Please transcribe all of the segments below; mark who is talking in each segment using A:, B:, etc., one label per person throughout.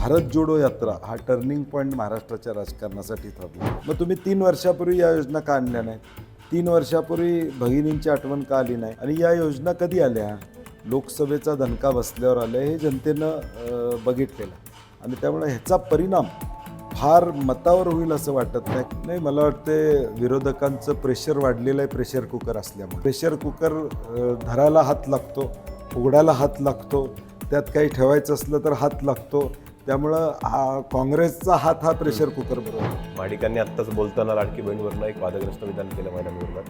A: भारत जोडो यात्रा हा turning point महाराष्ट्राच्या राजकारणासाठी ठरला. मग तुम्ही तीन वर्षापूर्वी या योजना का आणल्या नाही तीन वर्षापूर्वी भगिनींची आठवण का आली नाही? आणि या योजना कधी आल्या? लोकसभेचा दणका बसल्यावर आल्या हे जनतेनं बघितलेलं. आणि त्यामुळे ह्याचा परिणाम फार मतावर होईल असं वाटत नाही. नाही मला वाटते विरोधकांचं प्रेशर वाढलेलं आहे प्रेशर कुकर असल्यामुळे. प्रेशर कुकर धरायला हात लागतो उघडायला हात लागतो त्यात काही ठेवायचं असलं तर हात लागतो. त्यामुळं हा काँग्रेसचा हात हा प्रेशर कुकर बरोबर
B: माडिकांनी आत्ताच बोलताना लाडकी बहिणीवरनं एक वादग्रस्त विधान केलं महिलांविरोधात.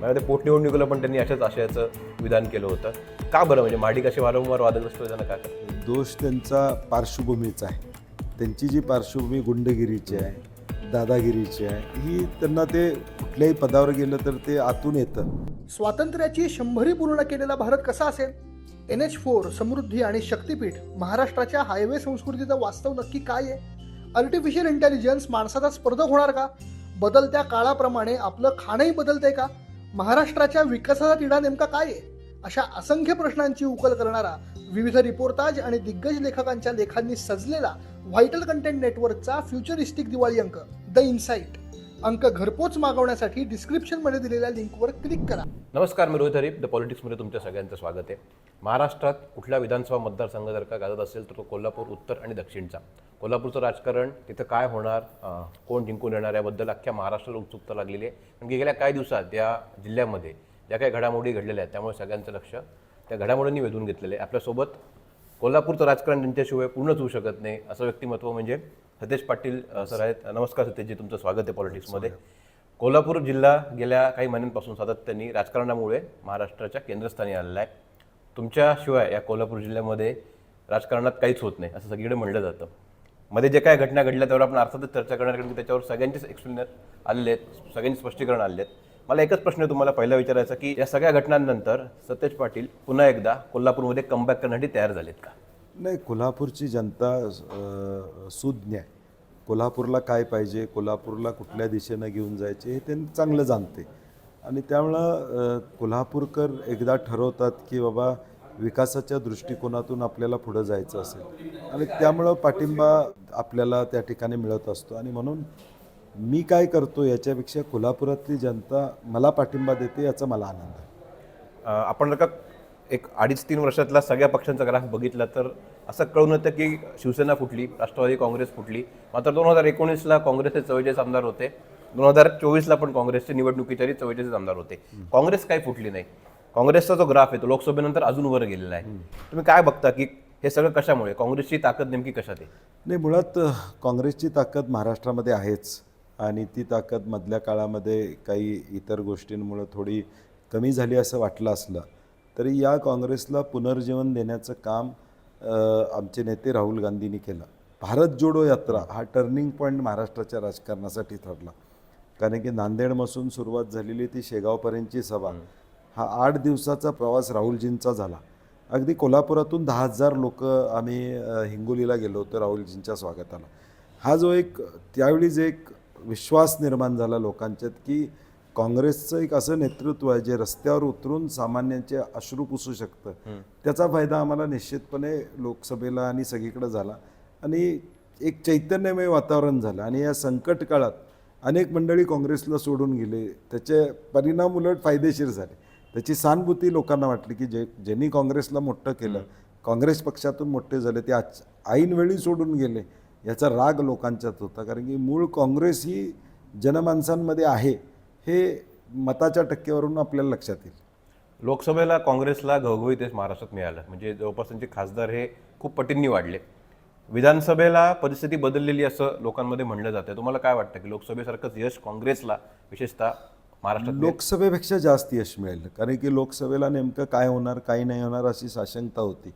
B: मला ते पोटनिवडणुकीला पण त्यांनी अशाच आशयाचं विधान केलं होतं. का बरं? म्हणजे माडिक असे वारंवार वादग्रस्त विधानं का करतात?
A: दोष त्यांचा पार्श्वभूमीचा आहे. त्यांची जी पार्श्वभूमी गुंडगिरीची आहे दादागिरीची आहे ही त्यांना ते कुठल्याही पदावर गेलं तर ते आतून येतं.
C: स्वातंत्र्याची शंभरी पूर्ण केलेला भारत कसा असेल? एन एच फोर समृद्धी आणि शक्तीपीठ महाराष्ट्राच्या हायवे संस्कृतीचं वास्तव नक्की काय आहे? आर्टिफिशियल इंटेलिजन्स माणसाचा स्पर्धक होणार का? बदलत्या काळाप्रमाणे आपलं खाणंही बदलतंय का? महाराष्ट्राच्या विकासाचा तिढा नेमका काय आहे? अशा असंख्य प्रश्नांची उकल करणारा विविध रिपोर्टाज आणि दिग्गज लेखकांच्या लेखांनी सजलेला व्हायटल कंटेंट नेटवर्कचा फ्युचरिस्टिक दिवाळी अंक द इन्साइट अंक घरपोच मागवण्यासाठी डिस्क्रिप्शनमध्ये दिलेल्या लिंकवर क्लिक करा.
B: नमस्कार मी रोहित हरीप द पॉलिटिक्समध्ये तुमच्या सगळ्यांचं स्वागत आहे. महाराष्ट्रात कुठल्या विधानसभा मतदारसंघ जर का गाजत असेल तर तो कोल्हापूर उत्तर आणि दक्षिणचा. कोल्हापूरचं राजकारण तिथं काय होणार कोण जिंकून येणार याबद्दल अख्ख्या महाराष्ट्राला उत्सुकता लागलेली आहे. कारण की गेल्या काही दिवसात या जिल्ह्यामध्ये ज्या काही घडामोडी घडलेल्या आहेत त्यामुळे सगळ्यांचं लक्ष त्या घडामोडींनी वेधून घेतलेलं आहे. आपल्यासोबत कोल्हापूरचं राजकारण त्यांच्याशिवाय पूर्णच होऊ शकत नाही असं व्यक्तिमत्व म्हणजे सतेज पाटील सर आहेत. नमस्कार सतेजजी तुमचं स्वागत आहे पॉलिटिक्समध्ये कोल्हापूर जिल्हा गेल्या काही महिन्यांपासून सातत्याने राजकारणामुळे महाराष्ट्राच्या केंद्रस्थानी आलेला आहे. तुमच्याशिवाय या कोल्हापूर जिल्ह्यामध्ये राजकारणात काहीच होत नाही असं सगळीकडे म्हणलं जातं. मध्ये जे काय घटना घडल्या त्यावर आपण अर्थातच चर्चा करणार कारण की त्याच्यावर सगळ्यांचेच एक्सप्लेनर आलेले आहेत सगळ्यांचे स्पष्टीकरण आलेले आहेत. मला एकच प्रश्न तुम्हाला पहिला विचारायचा की या सगळ्या घटनांनंतर सतेज पाटील पुन्हा एकदा कोल्हापूरमध्ये कमबॅक करण्यासाठी तयार झालेत का?
A: नाही कोल्हापूरची जनता सुज्ञ आहे. कोल्हापूरला काय पाहिजे कोल्हापूरला कुठल्या दिशेनं घेऊन जायचे हे त्यांनी चांगलं जाणते. आणि त्यामुळं कोल्हापूरकर एकदा ठरवतात की बाबा विकासाच्या दृष्टिकोनातून आपल्याला पुढं जायचं असेल. आणि त्यामुळं पाठिंबा आपल्याला त्या ठिकाणी मिळत असतो. आणि म्हणून मी काय करतो याच्यापेक्षा कोल्हापुरातली जनता मला पाठिंबा देते याचा मला आनंद आहे.
B: आपण जर का एक अडीच तीन वर्षातला सगळ्या पक्षांचा ग्राफ बघितला तर असं कळून येतं की शिवसेना फुटली राष्ट्रवादी काँग्रेस फुटली. मात्र दोन हजार एकोणीसला काँग्रेसचे चव्वेचाळीस आमदार होते. दोन हजार चोवीसला पण काँग्रेसचे निवडणुकीच्याही चव्वेचाळीस आमदार होते. काँग्रेस काही फुटली नाही. काँग्रेसचा जो ग्राफ आहे तो लोकसभेनंतर अजून वर गेलेला आहे. तुम्ही काय बघता की हे सगळं कशामुळे? काँग्रेसची ताकद नेमकी कशात आहे?
A: नाही मुळात काँग्रेसची ताकद महाराष्ट्रामध्ये आहेच. आणि ती ताकद मधल्या काळामध्ये काही इतर गोष्टींमुळं थोडी कमी झाली असं वाटलं असलं. तरी या काँग्रेसला पुनर्जीवन देण्याचं काम आमचे नेते राहुल गांधींनी केलं. भारत जोडो यात्रा हा टर्निंग पॉईंट महाराष्ट्राच्या राजकारणासाठी ठरला. कारण की नांदेडपासून सुरुवात झालेली ती शेगावपर्यंतची सभा हा आठ दिवसाचा प्रवास राहुलजींचा झाला. अगदी कोल्हापुरातून दहा हजार लोक आम्ही हिंगोलीला गेलो होतो राहुलजींच्या स्वागताला. हा जो एक त्यावेळी जे एक विश्वास निर्माण झाला लोकांच्यात की काँग्रेसचं एक असं नेतृत्व आहे जे रस्त्यावर उतरून सामान्यांचे अश्रू पुसू शकतं. त्याचा फायदा आम्हाला निश्चितपणे लोकसभेला आणि सगळीकडे झाला. आणि एक चैतन्यमय वातावरण झालं. आणि या संकट काळात अनेक मंडळी काँग्रेसला सोडून गेले. त्याचे परिणाम उलट फायदेशीर झाले. त्याची सहानुभूती लोकांना वाटली की जे ज्यांनी काँग्रेसला मोठं केलं काँग्रेस पक्षातून मोठे झाले ते आज ऐनवेळी सोडून गेले याचा राग लोकांच्यात होता. कारण की मूळ काँग्रेस ही जनमानसांमध्ये आहे. हे मताच्या टक्केवरून आपल्याला लक्षात येईल.
B: लोकसभेला काँग्रेसला घवघवीत यश महाराष्ट्रात मिळालं. म्हणजे जवळपास त्यांचे खासदार हे खूप पटींनी वाढले. विधानसभेला परिस्थिती बदललेली असं लोकांमध्ये म्हणलं जातं तुम्हाला काय वाटतं की लोकसभेसारखंच यश काँग्रेसला विशेषतः महाराष्ट्रात?
A: लोकसभेपेक्षा जास्त यश मिळेल. कारण की लोकसभेला नेमकं काय होणार काय नाही होणार अशी साशंकता होती.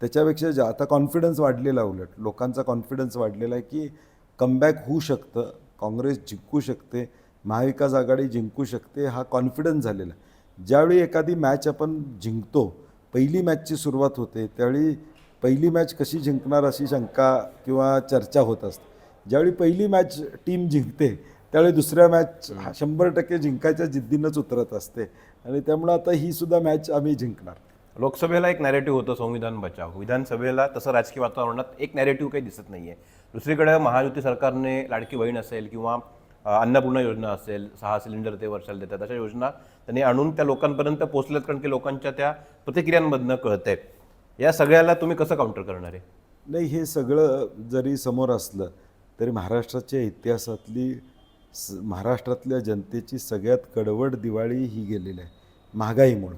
A: त्याच्यापेक्षा जा आता कॉन्फिडन्स वाढलेला उलट. लोकांचा कॉन्फिडन्स वाढलेला आहे की कमबॅक होऊ शकतं. काँग्रेस जिंकू शकते. महाविकास आघाडी जिंकू शकते हा कॉन्फिडन्स झालेला ज्यावेळी एखादी मॅच आपण जिंकतो पहिली मॅचची सुरुवात होते त्यावेळी पहिली मॅच कशी जिंकणार अशी शंका किंवा चर्चा होत असते. ज्यावेळी पहिली मॅच टीम जिंकते त्यावेळी दुसऱ्या मॅच हा शंभर टक्के जिंकायच्या जिद्दीनंच उतरत असते. आणि त्यामुळं आता ही सुद्धा मॅच आम्ही जिंकणार.
B: लोकसभेला एक नॅरेटिव्ह होतं संविधान बचाव. विधानसभेला तसं राजकीय वातावरणात एक नॅरेटिव्ह काही दिसत नाही आहे दुसरीकडे महायुती सरकारने लाडकी बहीण असेल किंवा अन्नपूर्णा योजना असेल सहा सिलेंडर ते वर्षाला देतात अशा योजना त्यांनी आणून त्या लोकांपर्यंत पोहोचल्यात कारण की लोकांच्या त्या प्रतिक्रियांमधनं कळत आहेत या सगळ्याला तुम्ही कसं काउंटर करणार आहे?
A: नाही हे सगळं जरी समोर असलं तरी महाराष्ट्राच्या इतिहासातली स महाराष्ट्रातल्या जनतेची सगळ्यात कडवड दिवाळी ही गेलेली आहे. महागाईमुळं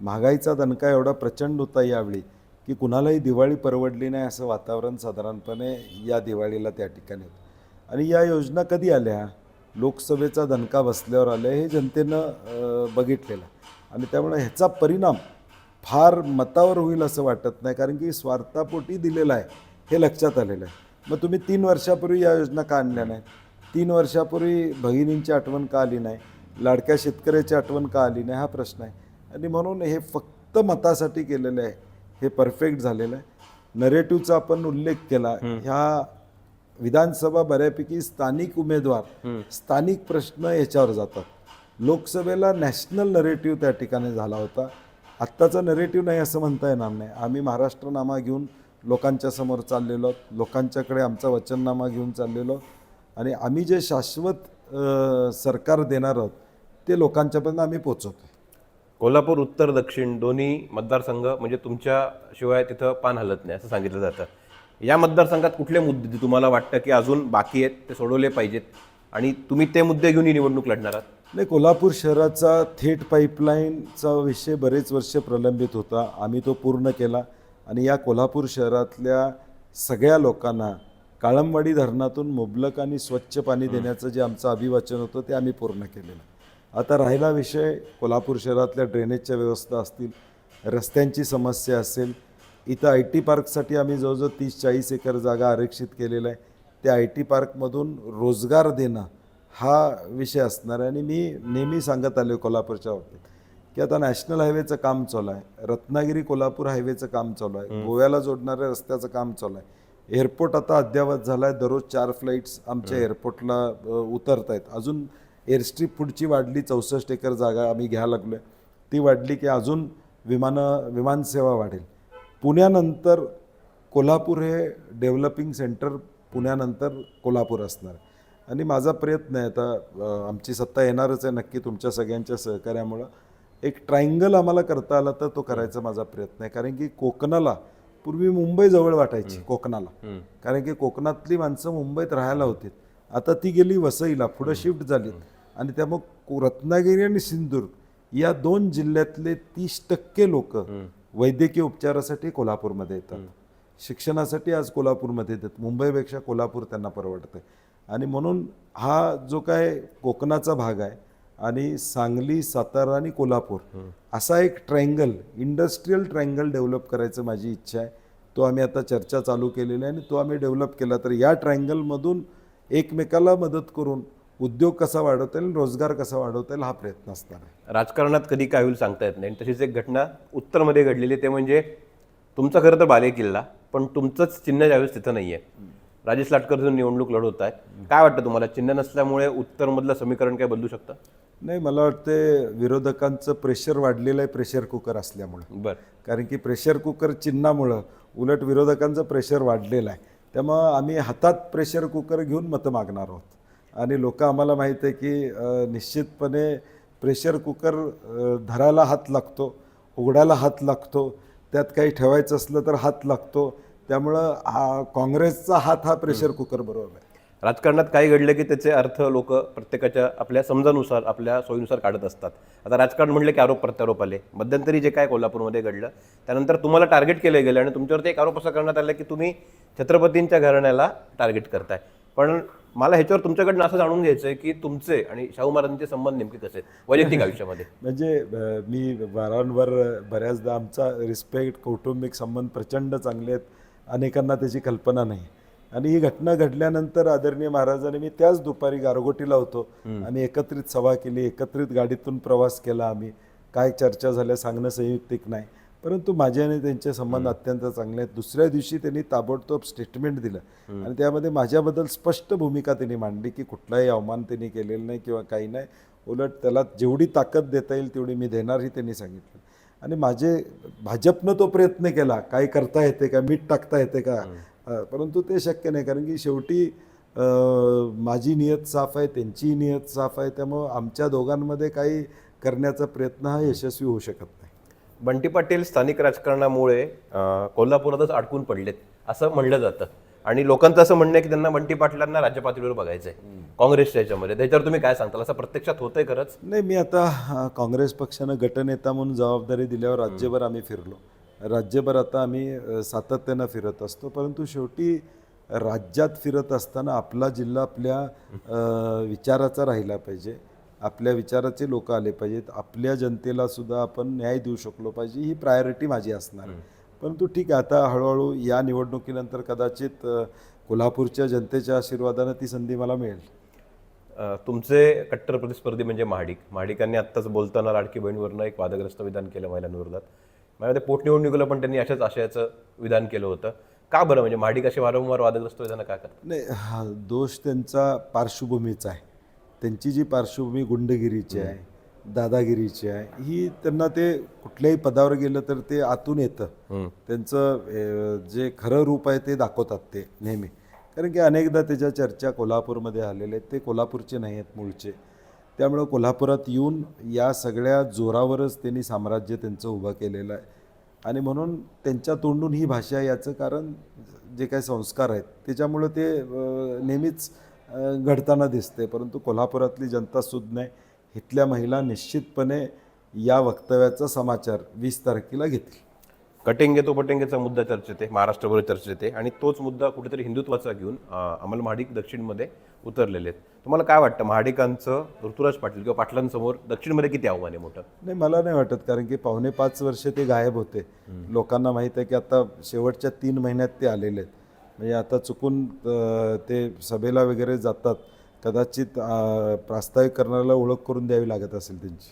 A: महागाईचा दणका एवढा प्रचंड होता यावेळी की कुणालाही दिवाळी परवडली नाही असं वातावरण साधारणपणे या दिवाळीला त्या ठिकाणी होतं. आणि या योजना कधी आल्या? लोकसभेचा दणका बसल्यावर आल्या हे जनतेनं बघितलेलं आहे. आणि त्यामुळे ह्याचा परिणाम फार मतावर होईल असं वाटत नाही कारण की स्वार्थापोटी दिलेलं आहे हे लक्षात आलेलं आहे. मग तुम्ही तीन वर्षापूर्वी या योजना का आणल्या नाही तीन वर्षापूर्वी भगिनींची आठवण का आली नाही? लाडक्या शेतकऱ्याची आठवण का आली नाही? हा प्रश्न आहे. आणि म्हणून हे फक्त मतासाठी केलेलं आहे हे परफेक्ट झालेलं आहे. नरेटिव्हचा आपण उल्लेख केला ह्या विधानसभा बऱ्यापैकी स्थानिक उमेदवार स्थानिक प्रश्न याच्यावर जातात. लोकसभेला नॅशनल नरेटिव्ह त्या ठिकाणी झाला होता. आत्ताचा नरेटिव्ह नाही असं म्हणता येणार नाही. आम्ही महाराष्ट्रनामा घेऊन लोकांच्या समोर चाललेलो. लोकांच्याकडे आमचा वचननामा घेऊन चाललेलो. आणि आम्ही जे शाश्वत सरकार देणार आहोत ते लोकांच्यापर्यंत आम्ही पोचवतो
B: कोल्हापूर उत्तर दक्षिण दोन्ही मतदारसंघ म्हणजे तुमच्या शिवाय तिथं पान हलत नाही असं सांगितलं जातं. या मतदारसंघात कुठले मुद्दे तुम्हाला वाटतं की अजून बाकी आहेत ते सोडवले पाहिजेत? आणि तुम्ही ते मुद्दे घेऊन ही निवडणूक लढणार आहात?
A: नाही कोल्हापूर शहराचा थेट पाईपलाईनचा विषय बरेच वर्ष प्रलंबित होता. आम्ही तो पूर्ण केला. आणि या कोल्हापूर शहरातल्या सगळ्या लोकांना काळंबवाडी धरणातून मुबलक आणि स्वच्छ पाणी देण्याचं जे आमचं अभिवाचन होतं ते आम्ही पूर्ण केलेलं. आता राहिला विषय कोल्हापूर शहरातल्या ड्रेनेजच्या व्यवस्था असतील रस्त्यांची समस्या असेल इथं आय टी पार्कसाठी आम्ही जवळजवळ तीस चाळीस एकर जागा आरक्षित केलेला आहे. त्या आय टी पार्कमधून रोजगार देणं हा विषय असणार आहे. आणि मी नेहमी सांगत आलो कोल्हापूरच्या बाबतीत की आता नॅशनल हायवेचं काम चालू आहे. रत्नागिरी कोल्हापूर हायवेचं काम चालू आहे. गोव्याला जोडणाऱ्या रस्त्याचं काम चालू आहे. एअरपोर्ट आता अद्ययावत झाला आहे दररोज चार फ्लाईट्स आमच्या एअरपोर्टला उतरत आहेत अजून एअरस्ट्रीप पुढची वाढली. चौसष्ट एकर जागा आम्ही घ्यायला लागलो आहे ती वाढली की अजून विमानं विमानसेवा वाढेल. पुण्यानंतर कोल्हापूर हे डेव्हलपिंग सेंटर पुण्यानंतर कोल्हापूर असणार. आणि माझा प्रयत्न आहे आता आमची सत्ता येणारच आहे नक्की तुमच्या सगळ्यांच्या सहकार्यामुळं. एक ट्रायंगल आम्हाला करता आला तर तो करायचा माझा प्रयत्न आहे. कारण की कोकणाला पूर्वी मुंबई जवळ वाटायची कोकणाला. कारण की कोकणातली माणसं मुंबईत राहायला होती आता ती गेली वसईला पुढं शिफ्ट झाली आणि त्यामुळे रत्नागिरी आणि सिंधुदुर्ग या दोन जिल्ह्यातले तीस टक्के लोक वैद्यकीय उपचारासाठी कोल्हापूरमध्ये येतात. शिक्षणासाठी आज कोल्हापूरमध्ये येतात. मुंबईपेक्षा कोल्हापूर त्यांना परवडतं आणि म्हणून हा जो काय कोकणाचा भाग आहे आणि सांगली सातारा आणि कोल्हापूर असा एक ट्रायंगल इंडस्ट्रीयल ट्रायंगल डेव्हलप करायचं माझी इच्छा आहे. तो आम्ही आता चर्चा चालू केलेली आहे आणि तो आम्ही डेव्हलप केला तर या ट्रायंगलमधून एकमेकाला मदत करून उद्योग कसा वाढवता येईल रोजगार कसा वाढवता येईल हा प्रयत्न असणार आहे.
B: राजकारणात कधी काय होईल सांगता येत नाही. तशीच एक घटना उत्तरमध्ये घडलेली ते म्हणजे तुमचा खरं तर बाले किल्ला पण तुमचंच चिन्ह ज्यावेळेस तिथं नाहीये. राजेश लाटकर जो निवडणूक लढवत आहेत काय वाटतं तुम्हाला? चिन्ह नसल्यामुळे उत्तरमधलं समीकरण काय बदलू शकतं?
A: नाही मला वाटते विरोधकांचं प्रेशर वाढलेलं आहे प्रेशर कुकर असल्यामुळं.
B: बरं.
A: कारण की प्रेशर कुकर चिन्हामुळं उलट विरोधकांचं प्रेशर वाढलेलं आहे. त्यामुळं आम्ही हातात प्रेशर कुकर घेऊन मतं मागणार आहोत. आणि लोक आम्हाला माहीत आहे की निश्चितपणे प्रेशर कुकर धरायला हात लागतो उघडायला हात लागतो त्यात काही ठेवायचं असलं तर हात लागतो. त्यामुळं हा काँग्रेसचा हात हा प्रेशर कुकर बरोबर आहे.
B: राजकारणात काय घडलं की त्याचे अर्थ लोक प्रत्येकाच्या आपल्या समजानुसार आपल्या सोयीनुसार काढत असतात. आता राजकारण म्हणलं की आरोप प्रत्यारोप आले मध्यंतरी जे काय कोल्हापूरमध्ये घडलं त्यानंतर तुम्हाला टार्गेट केलं गेलं आणि तुमच्यावरती एक आरोप असा करण्यात आला की तुम्ही छत्रपतींच्या घराण्याला टार्गेट करताय. पण मला ह्याच्यावर तुमच्याकडनं असं जाणून घ्यायचं आहे की तुमचे आणि शाहू महाराजांचे संबंध नेमके कसे वैयक्तिक आयुष्यामध्ये.
A: म्हणजे मी वारंवार बऱ्याचदा आमचा रिस्पेक्ट कौटुंबिक संबंध प्रचंड चांगले आहेत. अनेकांना त्याची कल्पना नाही. आणि ही घटना घडल्यानंतर आदरणीय महाराजांनी मी त्याच दुपारी गारगोटीला होतो. आम्ही एकत्रित सभा केली एकत्रित गाडीतून प्रवास केला आम्ही. काय चर्चा झाल्या सांगणं संयुक्तिक नाही. परंतु माझे आणि त्यांचे संबंध अत्यंत चांगले आहेत. दुसऱ्या दिवशी त्यांनी ताबडतोब स्टेटमेंट दिलं. आणि त्यामध्ये माझ्याबद्दल स्पष्ट भूमिका त्यांनी मांडली की कुठलाही अवमान त्यांनी केलेला नाही किंवा काही नाही. उलट त्याला जेवढी ताकद देता येईल तेवढी मी देणार ही त्यांनी सांगितलं. आणि माझे भाजपनं तो प्रयत्न केला काय करता येते का? मीठ टाकता येते का? परंतु ते शक्य नाही. कारण की शेवटी माझी नियत साफ आहे त्यांची नियत साफ आहे. त्यामुळं आमच्या दोघांमध्ये काही करण्याचा प्रयत्न हा यशस्वी होऊ शकत नाही.
B: बंटी पाटील स्थानिक राजकारणामुळे कोल्हापुरातच अडकून पडलेत असं म्हणलं जातं. आणि लोकांचं असं म्हणणं आहे की त्यांना बंटी पाटलांना राज्य पातळीवर बघायचंय काँग्रेसच्या याच्यामध्ये त्याच्यावर तुम्ही काय सांगताल? असं प्रत्यक्षात होतंय खरंच?
A: नाही मी आता काँग्रेस पक्षानं गटनेता म्हणून जबाबदारी दिल्यावर राज्यभर आम्ही फिरलो. राज्यभर आता आम्ही सातत्यानं फिरत असतो. परंतु शेवटी राज्यात फिरत असताना आपला जिल्हा आपल्या विचाराचा राहिला पाहिजे. आपल्या विचाराचे लोक आले पाहिजेत. आपल्या जनतेला सुद्धा आपण न्याय देऊ शकलो पाहिजे ही प्रायोरिटी माझी असणार परंतु ठीक आहे आता हळूहळू या निवडणुकीनंतर कदाचित कोल्हापूरच्या जनतेच्या आशीर्वादानं ती संधी मला मिळेल.
B: तुमचे कट्टर प्रतिस्पर्धी म्हणजे महाडिक. महाडिकांनी आत्ताच बोलताना लाडकी बहीणवरनं एक वादग्रस्त विधान केलं महिलांविरोधात. माझ्या मते पोटनिवडणुकीला पण त्यांनी अशाच आशयाचं विधान केलं होतं. का बरं? म्हणजे महाडिक असे वारंवार वादग्रस्त विधानं का करतात?
A: नाही हा दोष त्यांचा पार्श्वभूमीचा आहे. त्यांची जी पार्श्वभूमी गुंडगिरीची आहे दादागिरीची आहे ही त्यांना ते कुठल्याही पदावर गेलं तर ते आतून येतं. त्यांचं जे खरं रूप आहे ते दाखवतात ते नेहमी. कारण की अनेकदा त्याच्या चर्चा कोल्हापूरमध्ये आलेल्या आहेत. ते कोल्हापूरचे नाही आहेत मूळचे. त्यामुळं कोल्हापुरात येऊन या सगळ्या जोरावरच त्यांनी साम्राज्य त्यांचं उभं केलेलं आहे. आणि म्हणून त्यांच्या तोंडून ही भाषा याचं कारण जे काही संस्कार आहेत त्याच्यामुळं ते नेहमीच घडताना दिसते. परंतु कोल्हापुरातली जनता नाही. इथल्या महिला निश्चितपणे या वक्तव्याचा समाचार वीस तारखेला घेतील.
B: कटेंगे तो पटेंगेचा मुद्दा चर्चेत आहे. महाराष्ट्रभर चर्चेत आहे. आणि तोच मुद्दा कुठेतरी हिंदुत्वाचा घेऊन अमल महाडिक दक्षिणमध्ये उतरलेले आहेत. तुम्हाला काय वाटतं? महाडिकांचं ऋतुराज पाटील किंवा पाटलांसमोर दक्षिणमध्ये किती आव्हान आहे मोठं?
A: नाही मला नाही वाटत. कारण की पावणे पाच वर्ष ते गायब होते. लोकांना माहीत आहे की आता शेवटच्या तीन महिन्यात ते आलेले आहेत. म्हणजे आता चुकून ते सभेला वगैरे जातात. कदाचित प्रास्ताविक करणाऱ्याला ओळख करून द्यावी लागत असेल त्यांची.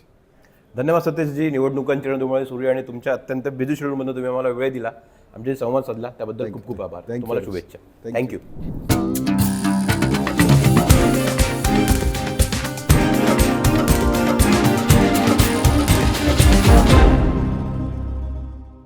B: धन्यवाद सतीशजी निवडणुकांची रणधुमाळी सुरू आहे आणि तुमच्या अत्यंत बिझी शेड्यूलमधून तुम्ही आम्हाला वेळ दिला. आमचे संवाद साधला. त्याबद्दल खूप खूप आभार. तुम्हाला शुभेच्छा. थँक्यू